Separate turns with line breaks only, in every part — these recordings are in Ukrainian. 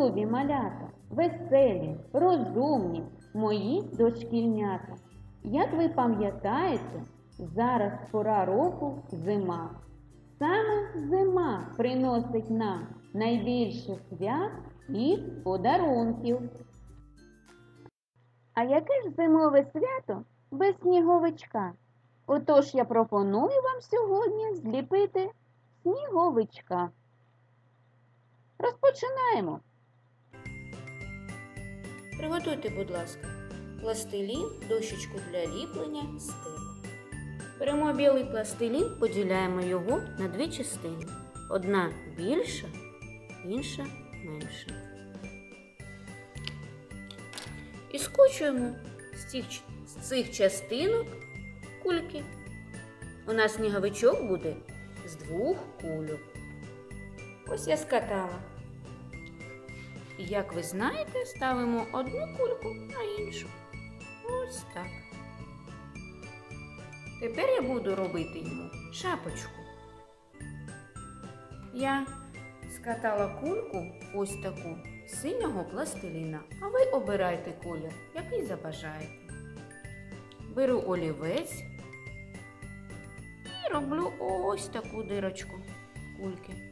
любі малята, веселі, розумні, мої дошкільнята. Як ви пам'ятаєте, зараз пора року зима. Саме зима приносить нам найбільше свят і подарунків. А яке ж зимове свято без сніговичка? Отож я пропоную вам сьогодні зліпити сніговичка. Розпочинаємо.
Приготуйте, будь ласка, пластилін, дощечку для ліплення, стек. Беремо білий пластилін, поділяємо його на дві частини. Одна більша, інша менша. І скочуємо з цих частинок кульки. У нас сніговичок буде з двох кульок. Ось я скатала. І як ви знаєте, ставимо одну кульку на іншу. Ось так. Тепер я буду робити йому шапочку. Я скатала кульку ось таку синього пластиліна, а ви обирайте колір, який забажаєте. Беру олівець і роблю ось таку дирочку кульки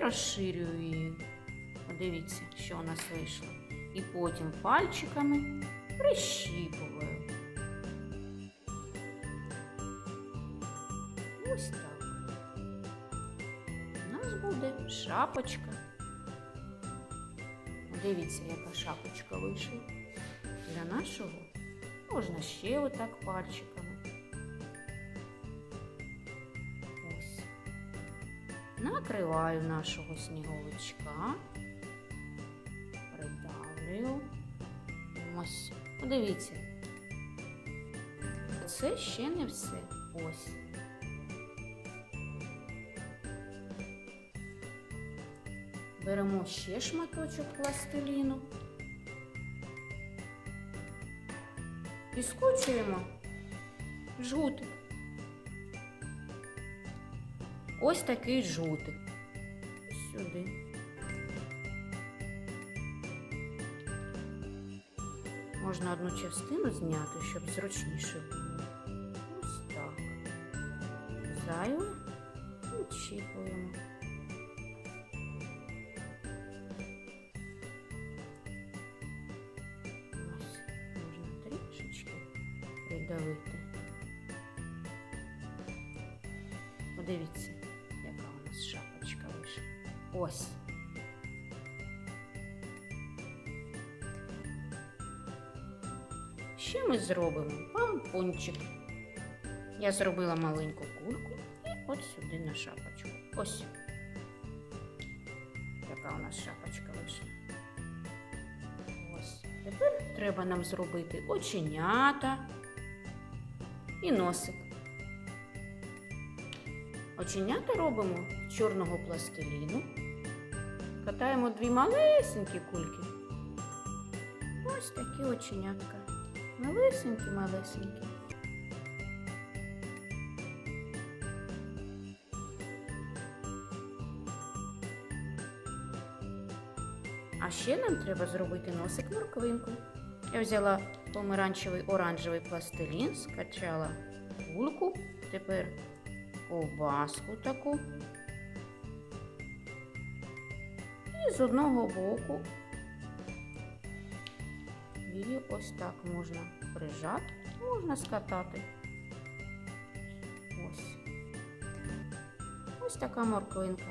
розширюю її. Подивіться, що у нас вийшло. І потім пальчиками прищіпую. Ось так. У нас буде шапочка. Дивіться, яка шапочка вийшла. Для нашого можна ще отак пальчиками. Накриваю нашого сніговичка, придавлюю. Ось, подивіться. Це ще не все. Ось. Беремо ще шматочок пластиліну і скочуємо жгутик. Ось такий жгутик. Сюди. Можна одну частину зняти, щоб зручніше було. Ось так. Зайве відчіпуємо. Ось, можна трішечки придавити. Подивіться, Ось. Ще ми зробимо помпончик. Я зробила маленьку кульку і от сюди на шапочку. Ось. Яка у нас шапочка вийшла. Ось. Тепер треба нам зробити оченята і носик. Оченята робимо з чорного пластиліну. Катаємо дві малесенькі кульки. Ось такі оченятка. Малесенькі, малесенькі. А ще нам треба зробити носик морквинку. Я взяла помаранчевий оранжевий пластилін, скачала кульку, тепер ковбаску таку. І з одного боку її ось так можна прижати, можна скатати. Ось. Ось така морквинка.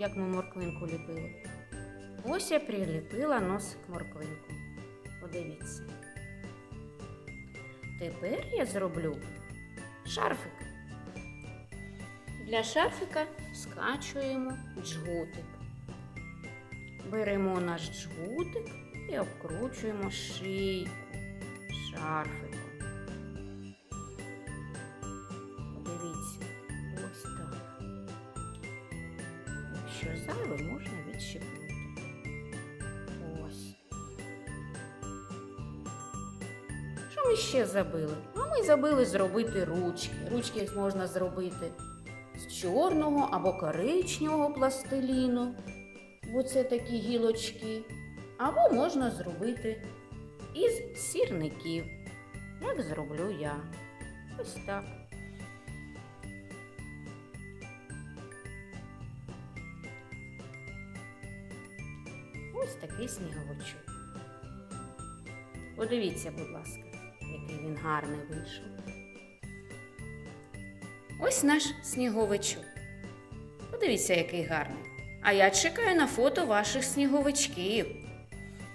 Як ми морквинку ліпили. Ось я приліпила носик морквинку. Подивіться. Тепер я зроблю шарфик. Для шарфика скачуємо джгутик. Беремо наш джгутик і обкручуємо шийку шарфиком. Подивіться, ось так. Якщо зайве, можна відщипнути. Ось. Що ми ще забили? А ми забили зробити ручки. Ручки можна зробити з чорного або коричневого пластиліну. Бо це такі гілочки, або можна зробити із сірників, як зроблю я. Ось так. Ось такий сніговичок. Подивіться, будь ласка, який він гарний вийшов. Ось наш сніговичок. Подивіться, який гарний. А я чекаю на фото ваших сніговичків.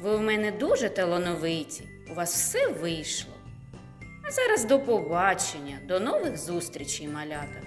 Ви в мене дуже талановиті, у вас все вийшло. А зараз до побачення, до нових зустрічей, малята.